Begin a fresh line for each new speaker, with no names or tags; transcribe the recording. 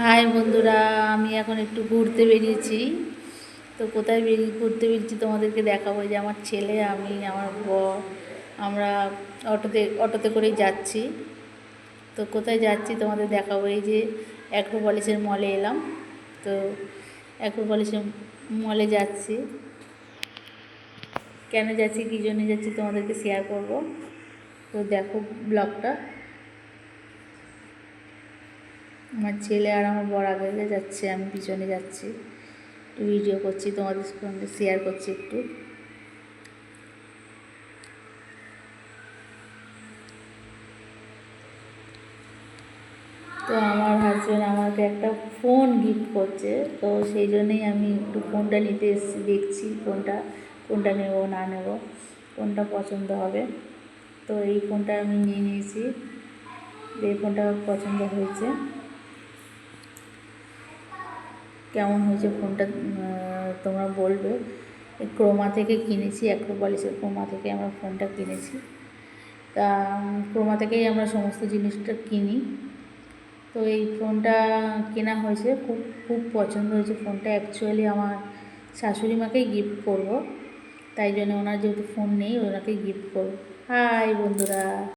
High বন্ধুরা, আমি এখন একটু ঘুরতে বেরিয়েছি। তো কোথায় বেরিয়ে ঘুরতে বেরিয়েছি তোমাদেরকে দেখাবো। যে আমার ছেলে, আমি, আমার বর, আমরা অটোতে অটোতে করেই যাচ্ছি। তো কোথায় যাচ্ছি তোমাদের দেখাবো। এই যে অ্যাক্রোপলিসের মলে এলাম। তো অ্যাক্রোপলিসের মলে যাচ্ছি। কেন যাচ্ছি, কী জন্য যাচ্ছি তোমাদেরকে শেয়ার করব। তো দেখো ব্লগটা। আমার ছেলে আর আমার বড় আগে যাচ্ছে, আমি পিছনে যাচ্ছি। একটু ভিডিও করছি, তোমাদের সঙ্গে শেয়ার করছি একটু। তো আমার হাজব্যান্ড আমাকে একটা ফোন গিফট করছে, তো সেই জন্যেই আমি একটু ফোনটা নিতে এসেছি, দেখছি কোনটা কোনটা নেব না নেব কোনটা পছন্দ হবে। তো এই ফোনটা আমি নিয়ে নিয়েছি, এই ফোনটা পছন্দ হয়েছে। হয়েছে ফোনটা তোমরা বলবে। ক্রোমা থেকে কিনেছি, অ্যাক্রোপলিসের ক্রোমা থেকে আমরা ফোনটা কিনেছি। তা ক্রোমা থেকেই আমরা সমস্ত জিনিসটা কিনি। তো এই ফোনটা কেনা হয়েছে, খুব খুব পছন্দ হয়েছে ফোনটা অ্যাকচুয়ালি আমার শাশুড়ি মাকেই গিফট করব। তাই জন্য ওনার যেহেতু ফোন নেই, ওনাকে গিফট করব। হাই বন্ধুরা।